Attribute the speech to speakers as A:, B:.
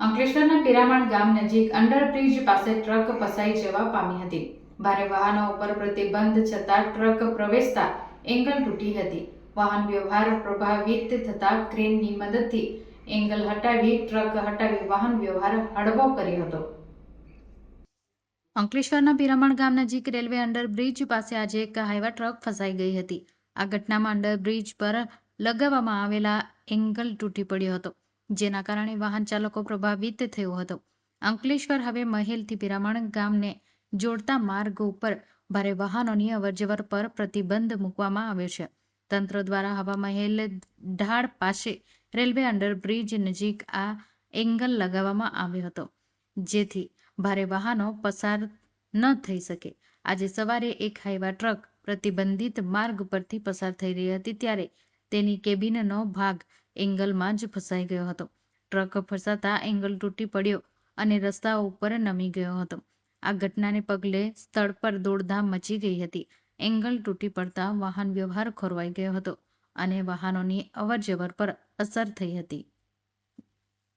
A: અંકલેશ્વરના પિરામણ ગામ નજીક અંડરબ્રિજ પાસે ટ્રક ફસાઈ જવા પામી હતી. ભારે વાહનો ઉપર પ્રતિબંધ છતાં ટ્રક પ્રવેશતા એંગલ તૂટી હતી. વાહન વ્યવહાર પ્રભાવિત થતાં ક્રેનની મદદથી એંગલ હટાવી ટ્રક હટાવી વાહન વ્યવહાર હળવો કર્યો હતો. અંકલેશ્વરના પિરામણ ગામ નજીક રેલવે અંડરબ્રિજ પાસે આજે એક હાઈવા ટ્રક ફસાઈ ગઈ હતી. આ ઘટનામાં અંડરબ્રિજ પર લગાવવામાં આવેલા એંગલ તૂટી પડ્યો હતો. જેના કારણે વાહન ચાલકો પ્રભાવિત થયો હતો. અંકલેશ્વર હવે મહેલથી પિરામણ ગામને જોડતા માર્ગ ઉપર ભારે વાહનોની અવરજવર પર પ્રતિબંધ મૂકવામાં આવ્યો છે. તંત્ર દ્વારા હવા મહેલ ઢાળ પાસે રેલવે અંડરબ્રિજ નજીક આ એંગલ લગાવવામાં આવ્યો હતો. જેથી ભારે વાહનો પસાર ન થઈ શકે. આજે સવારે એક હાઈવા ટ્રક પ્રતિબંધિત માર્ગ પરથી પસાર થઈ રહી હતી ત્યારે તેની કેબિનનો ભાગ એંગલમાં જ ફસાઈ ગયો હતો. ટ્રક ફસાતા એંગલ તૂટી પડ્યો અને રસ્તા ઉપર નમી ગયો હતો. આ ઘટનાને પગલે સ્થળ પર દોડધામ મચી ગઈ હતી. એંગલ તૂટી પડતા વાહન વ્યવહાર ખોરવાઈ ગયો હતો અને વાહનોની અવરજવર પર અસર થઈ હતી.